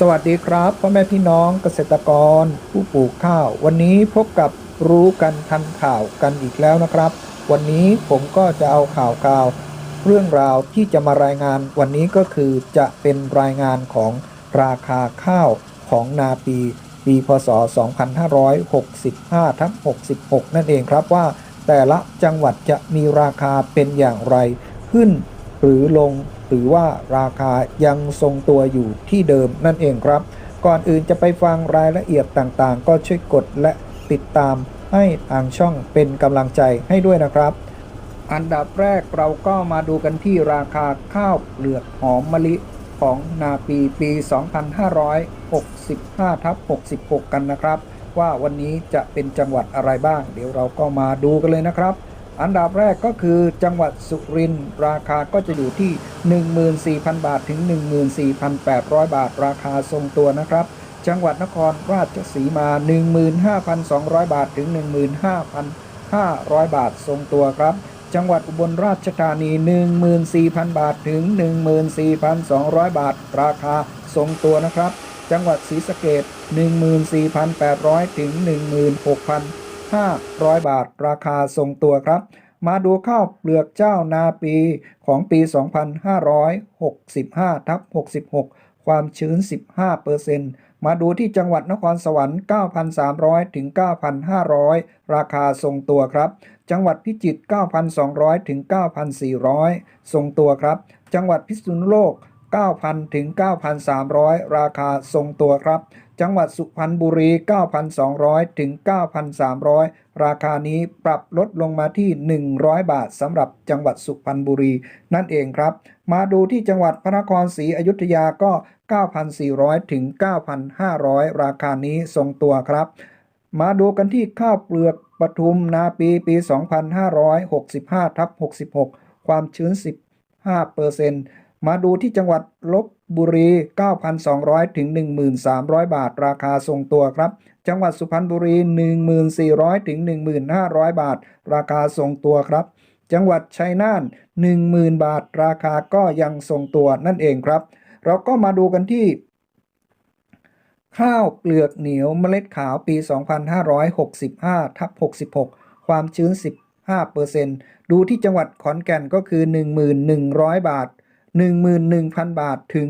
สวัสดีครับพ่อแม่พี่น้องเกษตรกร ผู้ปลูกข้าว วันนี้พบกับรู้กันทันข่าวกันอีกแล้วนะครับ วันนี้ผมก็จะเอาข่าวข่าว เรื่องราวที่จะมารายงานวันนี้ก็คือจะเป็นรายงานของราคาข้าวของนาปี ปีพศ 2565ทับ66 นั่นเองครับว่า แต่ละจังหวัดจะมีราคาเป็นอย่างไรขึ้น หรือลงหรือว่าราคายังทรงตัวอยู่ที่เดิมนั่นเองครับ ก่อนอื่นจะไปฟังรายละเอียดต่างๆ ก็ช่วยกดและติดตามให้ทางช่องเป็นกำลังใจให้ด้วยนะครับ อันดับแรกเราก็มาดูกันที่ราคาข้าวเปลือกหอมมะลิของนาปีปี 2565ทับ66 กันนะครับ ว่าวันนี้จะเป็นจังหวัดอะไรบ้าง เดี๋ยวเราก็มาดูกันเลยนะครับ อันดับแรกก็คือจังหวัดสุรินทร์ราคาก็จะอยู่ที่ 14,000 บาทถึง 14,800 บาท ราคาทรงตัวนะครับ จังหวัดนครราชสีมา 15,200 บาทถึง 15,500 บาททรงตัวครับ จังหวัดอุบลราชธานี 14,000 บาทถึง 14,200 บาท ราคาทรงตัวนะครับ จังหวัดศรีสะเกษ14,800 ถึง 16,000 500 บาท ราคาทรงตัวครับ มาดูข้าวเปลือกเจ้านาปีของปี 2565ทับ66 ความชื้น 15%มาดูที่จังหวัดนครสวรรค์ 9,300 ถึง 9,500 ราคาทรงตัวครับ จังหวัดพิจิตร 9,200 ถึง 9,400 ทรงตัวครับ จังหวัดพิษณุโลก 9,000 ถึง 9,300 ราคาทรงตัวครับ จังหวัดสุพรรณบุรี 9,200 ถึง 9,300 ราคานี้ปรับลดลงมาที่ 100 บาทสำหรับจังหวัดสุพรรณบุรี นั่นเองครับ มาดูที่จังหวัดพระนครศรีอยุธยาก็ 9,400 ถึง 9,500 ราคานี้ทรงตัวครับ มาดูกันที่ข้าวเปลือกปทุมนาปีปี 2565ทับ66 ความชื้น 15% มาดูที่จังหวัดลบบุรี 9,200 ถึง 1,300 บาท ราคาทรงตัวครับ จังหวัดสุพรรณบุรี 1,400 ถึง 1,500 บาท ราคาทรงตัวครับ จังหวัดชัยนาท10,000 บาท ราคาก็ยังทรงตัวนั่นเองครับ เราก็มาดูกันที่ ข้าวเปลือกเหนียวเมล็ดขาวปี 2565ทับ66 ความชื้น 15%ดูที่จังหวัดขอนแก่นก็คือ 1,100 บาท 11,000 บาทถึง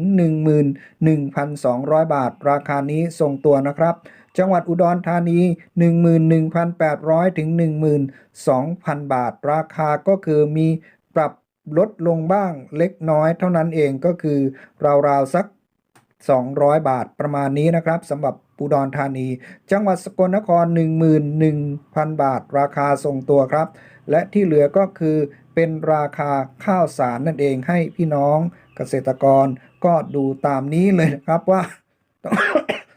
11,200 บาท ราคานี้ทรงตัวนะครับ จังหวัดอุดรธานี 11,800 ถึง 12,000 บาท ราคาก็คือมีปรับลดลงบ้างเล็กน้อยเท่านั้นเองก็คือราวๆสัก 200 บาทประมาณนี้นะครับสำหรับอุดรธานี จังหวัดสกลนคร 11,000 บาท ราคาทรงตัวครับ และที่เหลือก็คือเป็นราคาข้าวสารนั่นเองให้พี่น้องเกษตรกรก็ดูตามนี้เลยนะครับว่า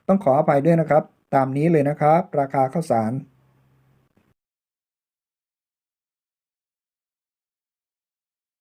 ต้องขออภัยด้วยนะครับ ตามนี้เลยนะครับ ราคาข้าวสาร